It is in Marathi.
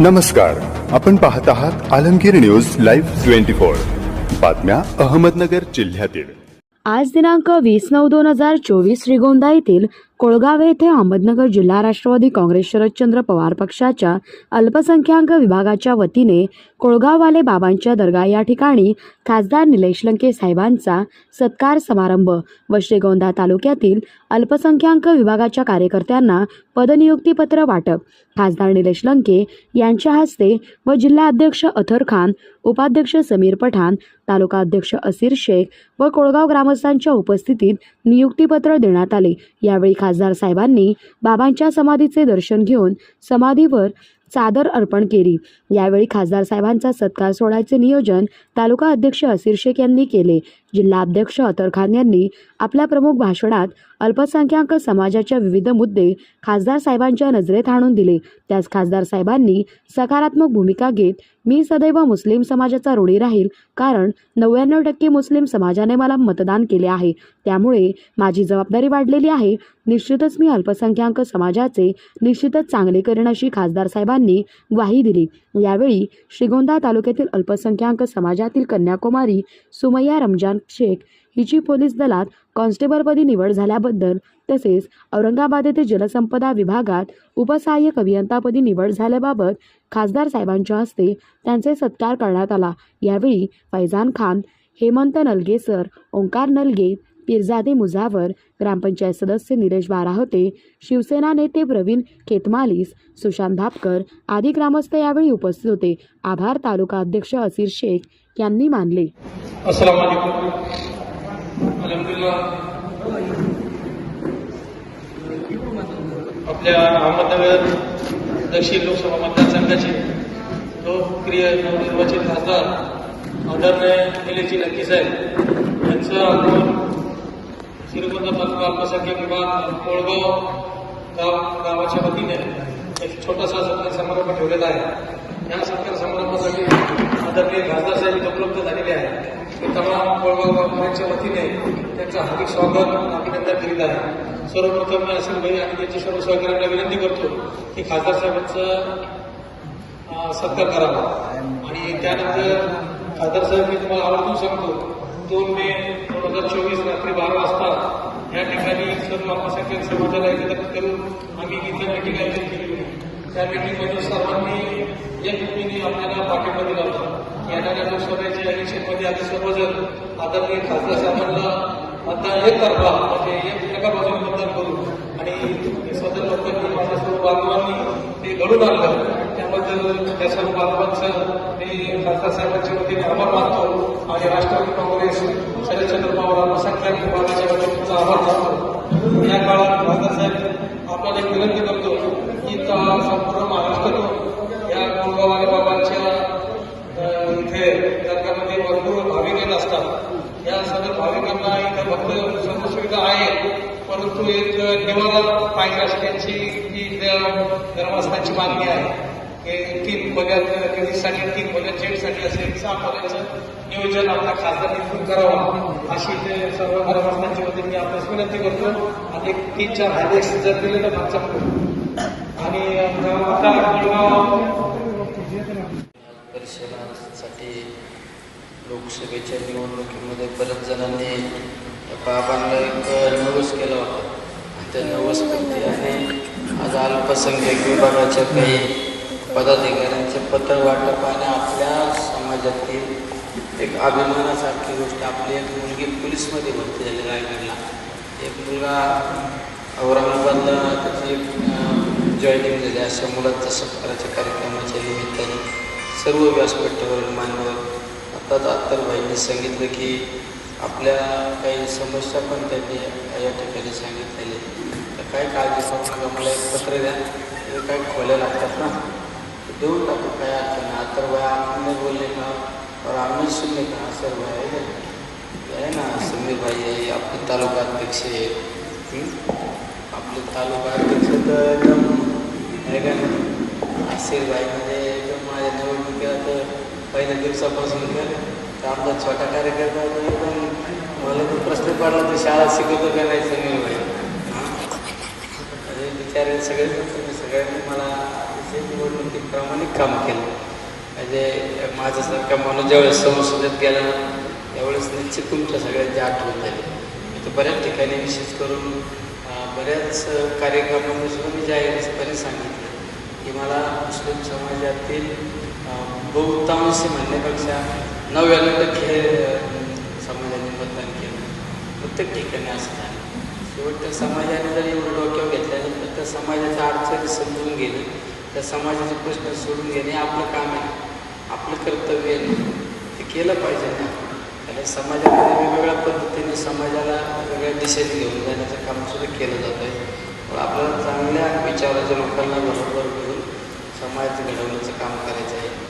नमस्कार. आपण पाहत आहात Alamgir news live twenty four. बातम्या अहमदनगर जिल्ह्यातील. आज दिनांक वीस नऊ दोन हजार चोवीस श्रीगोंदा येथील कोळगाव येथे अहमदनगर जिल्हा राष्ट्रवादी काँग्रेस शरदचंद्र पवार पक्षाच्या अल्पसंख्याक विभागाच्या वतीने कोळगाववाले बाबांच्या दर्गा या ठिकाणी खासदार निलेश लंके साहेबांचा सत्कार समारंभ. व श्रीगोंदा तालुक्यातील अल्पसंख्याक विभागाच्या कार्यकर्त्यांना पदनियुक्तीपत्र वाटप. खासदार निलेश लंके यांच्या हस्ते व जिल्हा अध्यक्ष अथर खान उपाध्यक्ष समीर पठाण तालुका अध्यक्ष असीर शेख व कोळगाव ग्रामस्थांच्या उपस्थितीत नियुक्तीपत्र देण्यात आले. यावेळी खासदार साहेबांनी बाबांच्या समाधीचे दर्शन घेऊन समाधीवर चादर अर्पण केली. यावेळी खासदार साहेबांचा सत्कार सोहळ्याचे नियोजन तालुका अध्यक्ष असीर शेख यांनी केले. जिल्हाध्यक्ष अतर खान यांनी आपल्या प्रमुख भाषणात अल्पसंख्याक समाजाच्या विविध मुद्दे खासदार साहेबांच्या नजरेत आणून दिले. त्यास खासदार साहेबांनी सकारात्मक भूमिका घेत मी सदैव मुस्लिम समाजाचा ऋणी राहील कारण नव्याण्णव टक्के मुस्लिम समाजाने मला मतदान केले आहे. त्यामुळे माझी जबाबदारी वाढलेली आहे. निश्चितच मी अल्पसंख्याक समाजाचे निश्चितच चांगले करेन अशी खासदार साहेबांनी ग्वाही दिली. यावेळी श्रीगोंदा तालुक्यातील अल्पसंख्याक समाजातील कन्याकुमारी सुमय्या रमजान शेख हिची पोलीस दलात कॉन्स्टेबलपदी निवड झाल्याबद्दल तसेच औरंगाबाद येथे जलसंपदा विभागात उपसहाय्यक अभियंतापदी निवड झाल्याबाबत खासदार साहेबांच्या हस्ते त्यांचे सत्कार करण्यात आला. यावेळी फैजान खान हेमंत नलगे सर ओंकार नलगे पिरजादे मुजावर ग्रामपंचायत सदस्य निलेश बाराहोते शिवसेना नेते प्रवीण खेतमालीस सुशांत भापकर आदी ग्रामस्थ यावेळी उपस्थित होते. आभार तालुका अध्यक्ष असीर शेख यांनी मानले. السلام عليكم الحمد لله आपल्या अहमदनगर दक्षिण लोकसभा मतदारसंघाचे लोकप्रिय नवनिर्वाचित खासदार आदरणीय निलेशजी नक्की साहेब यांचं आपण श्रीगोंदा तालुका अल्पसंख्याक विभाग कोळगाव गाव गावाच्या वतीने एक छोटासा सत्कार समारंभ ठेवलेला आहे. या सत्कार समारंभासाठी आदरणीय खासदार साहेब उपलब्ध झालेले आहे मी तमाम कोळगाव वतीने त्यांचं हार्दिक स्वागत अभिनंदन करीत आहे. सर्वप्रथम मी असेल भाई आणि त्यांच्या सर्व सहकार्यांना विनंती करतो की खासदार साहेबांचं सत्कार करावा. आणि त्यानंतर खासदार साहेब मी तुम्हाला आवर्जून सांगतो दोन मे दोन हजार चोवीस रात्री बारा वाजता या ठिकाणी सर्व अल्पसंख्याक समाजाला एकत्रित करून आम्ही इथे मिटिंग आयोजित केली त्या मिटिंगमध्ये सर्वांनी या एकमुखीने आपल्याला पाठिंबा दिला होता येणाऱ्या लोकसभेच्या इलेक्शनमध्ये आम्ही सर्वजण आदरणीय खासदार साहेबांना मतदान एक करता म्हणजे एक एका बाजूने मतदान करू. आणि स्वतः लोकांनी माझ्या सर्व बांधवांनी ते घडून आणलं. त्याबद्दल त्या सर्व बांधवांचं मी खासदार साहेबांच्या वतीने आभार मानतो आणि राष्ट्रवादी काँग्रेस शरदचंद्र पवार अल्पसंख्याक विभागाच्या वतीने तुमचा आभार मानतो या काळात खासदार साहेब आपल्याला एक विनंती करतो की त- संपूर्ण महाराष्ट्रातून बाबांच्या इथे त्यामध्ये भरपूर भाविक येत असतात. या सर्व भाविकांना इथे भक्त सर्व सुविधा आहे परंतु एक निवारा पाहिजे असण्याची ही धर्मस्थांची मागणी आहे. तीन खोल्यात कधीसाठी तीन खोल्यात जेटसाठी असेल सहा खोल्याचं नियोजन आपल्या खासदार निवडून करावं. अशी ते सर्व धर्मस्थांच्या वतीने आपल्यास विनंती करतो. आणि तीन चार हायवेक्स जर दिले तर मागचा आणि आता परिषदासाठी लोकसभेच्या निवडणुकीमध्ये बऱ्याच जणांनी बाबांना एक नवस केला होता. त्या नवसपैकी म्हणजे आणि आज अल्पसंख्याक विभागाच्या काही पदाधिकाऱ्यांचे पत्र वाटप आणि आपल्या समाजातील एक अभिमानासारखी गोष्ट आपली एक मुलगी पोलीसमध्ये भरती झाली रायगडला एक मुलगा औरंगाबादला त्याची एक जॉईनिंग झाली अशा मुलांच्या सत्काराच्या कार्यक्रमाच्या निमित्ताने सर्व व्यासपीठावरील मान्यवर आत्ताच अत्तरभाईंनी सांगितलं की आपल्या काही समस्या पण त्यांनी या ठिकाणी सांगितलेले तर काय काळजी करू नका मला एक पत्र द्या. ते काय खोल्या लागतात ना. देऊन टाकू काय अडचण नाही. अत्तरभाई आम्ही बोलले का? और आम्ही सुनले का? असं भाई आहे आहे ना समीर भाई आहे आपले तालुका अध्यक्ष आहे आपले तालुका अध्यक्ष तर असेल भाई म्हणजे एकदम माझ्या निवडणुकीला तर पहिल्या दिवसापासून तर तर आपला छोटा कार्यकर्ता तो एकदम मला तर प्रश्न पडला तर शाळा शिकवतो का नाही सुनील भाई हां बिचारे सगळे तुम्ही सगळ्यांनी मला निवडणुकीप्रमाणे निवडणुकीत प्रामाणिक काम केलं. म्हणजे माझ्यासारखा माणूस ज्यावेळेस संसदेत गेला त्यावेळेस निश्चित तुमच्या सगळ्यांची आठवण झाली. तर बऱ्याच ठिकाणी विशेष करून बऱ्याच कार्यक्रमामध्ये सुद्धा मी जाहीरपणे सांगितलं की मला मुस्लिम समाजातील बहुतांशी म्हणण्यापेक्षा नव्याण्णव टक्के समाजाने मतदान केलं. प्रत्येक ठिकाणी असं झालं. शेवट त्या समाजाने जर एवढं डोक्यावर घेतल्यानंतर त्या समाजाच्या अडचणी समजून घेणं त्या समाजाचे प्रश्न सोडून घेणे आपलं काम आहे. आपलं कर्तव्य आहे. ते केलं पाहिजे ना. कारण समाजामध्ये वेगवेगळ्या पद्धतीने समाजाला वेगळ्या दिशेने घेऊन जाण्याचं काम सुद्धा केलं जातं आहे आपल्याला चांगल्या विचाराच्या लोकांना बरोबर घेऊन समाज घडवण्याचं काम करायचं आहे.